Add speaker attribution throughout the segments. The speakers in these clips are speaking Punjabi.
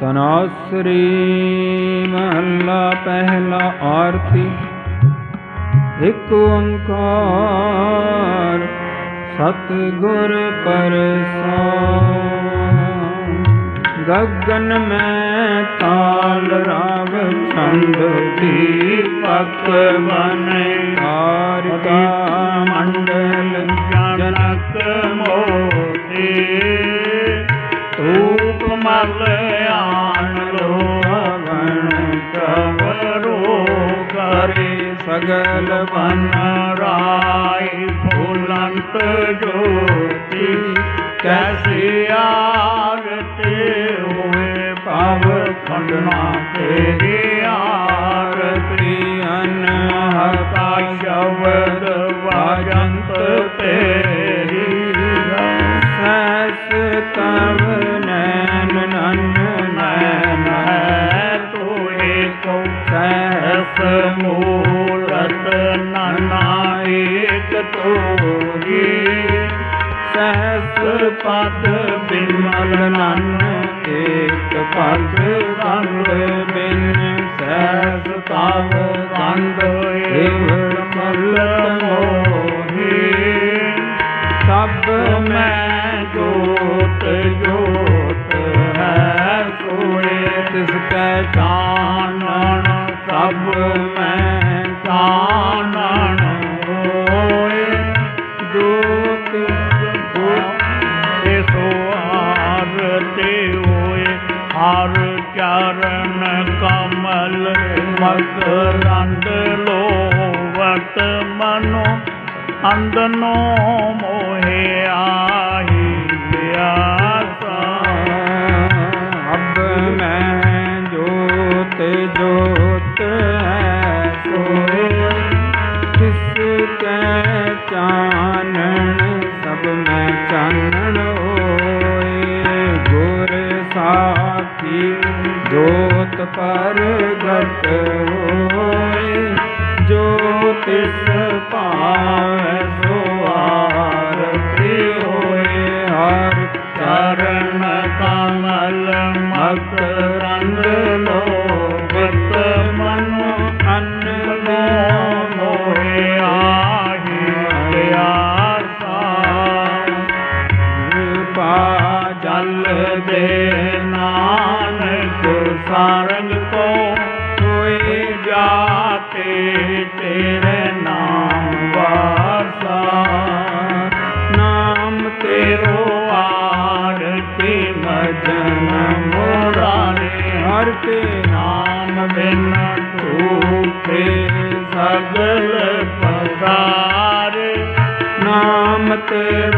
Speaker 1: ਤਨਾਸਰੀ ਮਹੱਲਾ ਪਹਿਲਾ ਆਰਤੀ। ਇੱਕ ਓੰਕਾਰ ਸਤਿਗੁਰ ਪਰਸੋਂ ਗਗਨ ਮੈਂ ਤਾਲ ਰਾਵ ਛੰਦ ਦੀਪਕ ਬਨ ਹਾਰਿਕਾ ਮੰਡਲ পান ਕਮਲ ਪਦ ਬਿਮਲ ਨਨ, ਏਕ ਪਦ ਗੰਧ ਬਿਨ ਸਹਿਸ ਤਾਵ ਗੰਧ ਏਵ ਮਲ ਮੋਹੇ। ਸਭ ਮੈਂ ਰੰਡ ਲੋਵਤ ਮਨੋ ਅੰਦਨੋ ਮੋਹਿ ਆਹੀ ਪਿਆਸਾ ਅਬ ਮੈਂ ਪ੍ਰਗਟ ਹੋਏ ਜੋ ਤੇ ਤੇਰੇ ਨਾਮ ਵਾਸਾ। ਨਾਮ ਤੇਰੋ ਆਰਤੀ ਮਜਨ ਮੋਰਾਰੇ। ਹਰ ਪਸਾਰ। ਨਾਮ ਤੇਰਾ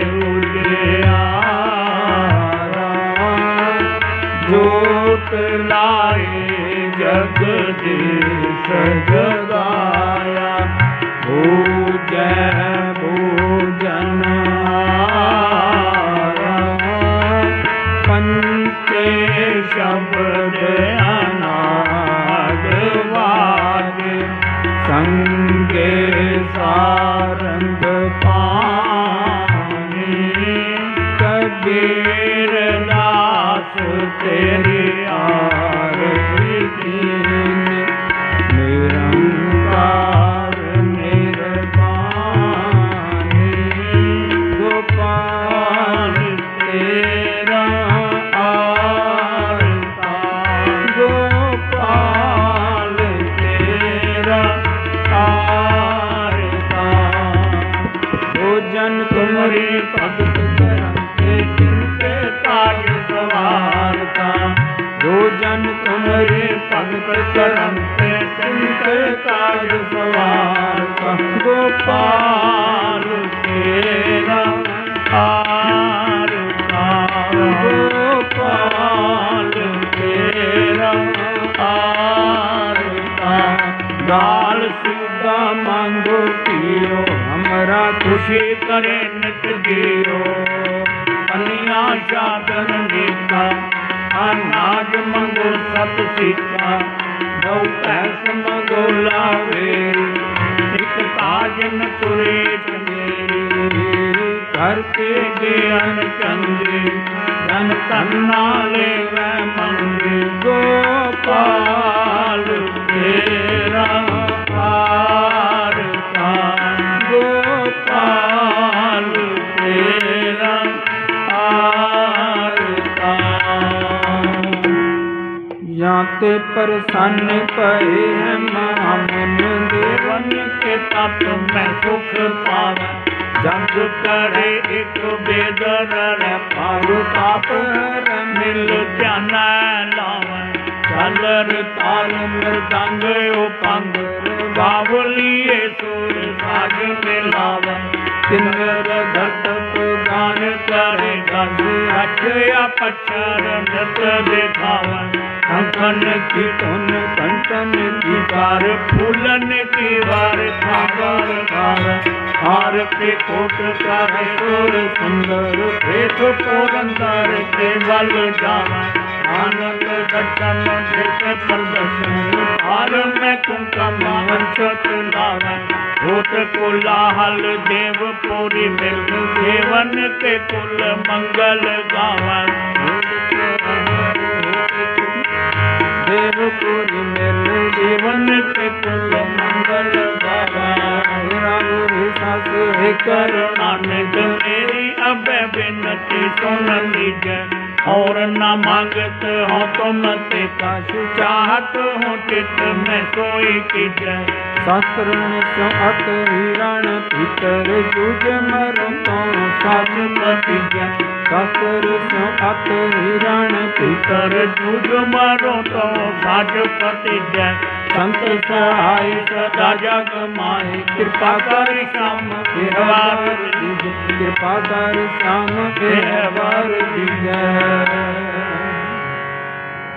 Speaker 1: नाथ लाए जगदीश जगाया भूजय भूजन पंचे शब्द अनाद संगे सा ਗੋਪਾਲ ਤੇਰਾ ਆਰਤਾ ਗੋਪਾਲ ਤੇਰਾ ਆਰਤਾ ਗਾਲ ਸਿੱਧਾ ਮੰਗੋ ਪੀਓ ਹਮਰਾ ਖੁਸ਼ੀ ਕਰੇ ਨਿਤ ਜੀਓ। ਅਨਿਆ ਸ਼ਾਦਨ ਨੀਤਾ, ਅਨਾਜ ਮੰਗੋ ਸਤ ਸਿੱਖਾ ਬਹੁ ਪੈਸ ਮੰਗੋ ਲਾਵੇ। ਕਾਜਨ ਤੁਰੇ ਚੰਗੇਰੀ ਕਰਕੇ ਗਿਆਨ ਚੰਗੇ, ਜਨ ਕੰਨਾ ਲੈਵੈ ਮੰਗੇ। ਗੋਪਾਲ, ਤੇਰਾ ਆਰਤਾ ਗੋਪਾਲ, ਤੇਰਾ ਆਰਤਾ ਜਾਂ ਤੇ ਪ੍ਰਸੰਨ ਪਏ ਹੈ ਮਾਮਨ ਕੇ ਤਤ ਮੈਂ ਸੁਖ ਪਾਵਾਂ। ਜੰਗ ਕਰੇ ਇਕ ਬੇਦਰ ਰੇ ਪਾਉ ਤਾਪ ਹਰ ਮਿਲ ਧਿਆਨਾ ਲਾਵੈ। ਚਲਰ ਤਾਲ ਮਰਦੰਗ ਉਪੰਗ, ਬਾਵਲੀਏ ਸੁਰ ਸਾਜ ਮਿਲਾਵੈ। ਤਿਨਰ ਘਟਕ ਗਾਨ ਕਰੇ ਗਸ ਅਛਿਆ ਪਛਰ ਨਤ ਦਿਖਾਵੈ। ਕੰਕਨ ਕੀ ਧੁਨ ਕੰਟਨ ਕੀ ਕਾਰ ਫੂਲਨ ਕੀ ਵਾਰ ਖਾਵਰ ਖਾਵ ਹਾਰ ਕੇ ਕੋਟ ਕਰ ਸੁਰ ਸੁੰਦਰ ਵੇਖ ਪੁਰੰਦਰ ਕੇ ਵੱਲ ਜਾਵਾਂ ਆਨੰਦ ਦਰਸ਼ਨ ਦੇਖ ਪ੍ਰਦਰਸ਼ਨ ਹਾਰ ਮੈਂ ਕੁੰਕਮ ਅੰਸ਼ਤ ਲਾਵਾਂ ਹੋਤ ਕੋਲਾਹਲ ਦੇਵ ਪੂਰੀ ਮਿਲ ਦੇਵਨ ਕੇ ਕੁਲ ਮੰਗਲ ਗਾਵਾਂ ਦੇਵਪੁਰੀ ਮਿਲ ਜੀਵਨ ਕੇ ਮੰਗਲ ਬਾਬਾ। ਰਾਮੁਰੀ ਸਾਸ ਕਰੁਣਾ ਨਿਧ ਮੇਰੀ ਅਬੈ ਬਿਨਤੀ ਸੁਨ ਲੀਜੈ और न मांगत हो तुम ते काश चाहत हो चित में सोई कीजै शास्त्र सो अत हिरण भीतर जुग मर तो साच पतिजै शास्त्र सो अत हिरण भीतर जुग मरो तो साच पतिजै संत ਸੰਤ ਸਹਾਇ ਸਦਾ ਜਗ ਮਾਹਿ ਕਿਰਪਾ ਕਰ ਸ਼ਾਮ ਬਿਹਵਾਰ ਦੀਜ। ਕਿਰਪਾ ਕਰ ਸ਼ਾਮ ਬਿਹਵਾਰ ਦੀਜ।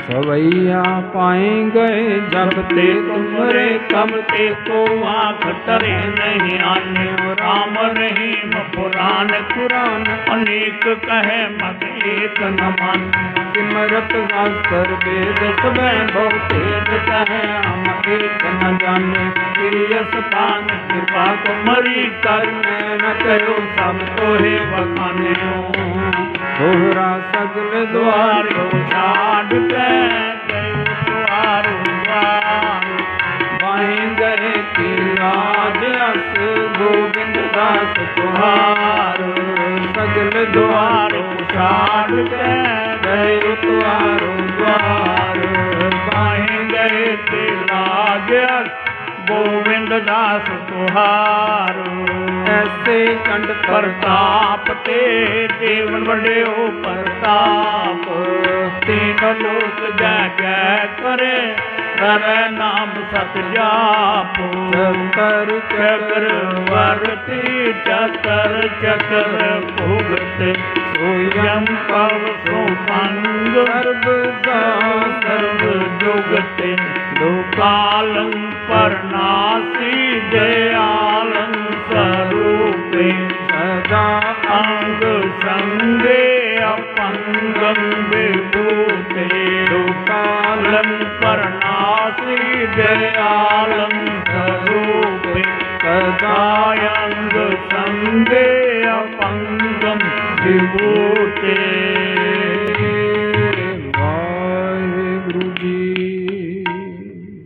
Speaker 1: ਸਵਈਆ ਪਾਏ ਗਏ ਜਬ ਤੇ ਤੁਮਰੇ ਕਮ ਤੇ ਕੋ ਆਖ ਤਰੇ ਨਹੀਂ ਆਨੇ ਰਾਮ ਰਹੀਮ ਪੁਰਾਨ ਕੁਰਾਨ। ਅਨੇਕ ਕਹੇ ਮਤ ਏਕ ਨ ਮਾਨੇ। ਸਿਮਰਤ ਸਾਸਤਰ ਵੇਦ ਸਭੈ ਭਉ ਤੇਜ ਕਹੈ ਹਮ ਏਕ ਨ ਜਾਣੇ ਸਿਰਿਯਸ ਪਾਨ ਕਿਰਪਾ ਤੁਮਰੀ ਕਰਨੇ ਨ ਕਰਿਓ ਸਭ ਤੋਹੇ ਬਖਾਨਿਓ ਤੋਹਰਾ ਸਗਲ ਦੁਆਰੋ ਛਾੜ ਤੈ ਦੁਆਰੋ ਦੁਆਰ ਵਾਹੇ ਗਏ ਤੇ ਰਾਜ ਅਸ, ਗੋਬਿੰਦ ਦਾਸ ਤੁਹਾਰ। ਸਗਲ ਦੁਆਰੋ ਛਾੜ ਤੈ ਤੁਹਾਰ ਐਸੇ ਚੰਡ ਪ੍ਰਤਾਪ ਤੇ ਦੇਵਨ ਵੱਡਿਓ ਪ੍ਰਤਾਪ। ਤੀਨ ਲੋਕ ਜੈ ਜੈ ਕਰੇ ਕਰੈ ਨਾਮ ਸਤ ਜਾਪ। ਚਕਰ ਚਕਰ ਵਰਤੀ ਚਕਰ ਚਕਰ ਭੁਗਤ। ਸੋਯੰ ਪਵ ਸੋ ਪੰਗ ਸਰਬ ਦਾ ਸਰਬ ਜੁਗਤੇ ਲੋਕਾਲੰ ਪਰਨਾਸੀ ਦਇਆਲੰ ਸਰੂਪੇ। ਸਦਾ ਅੰਗ ਸੰਗੇ ਅਪੰਗੰ ਵਿਭੂਤੇ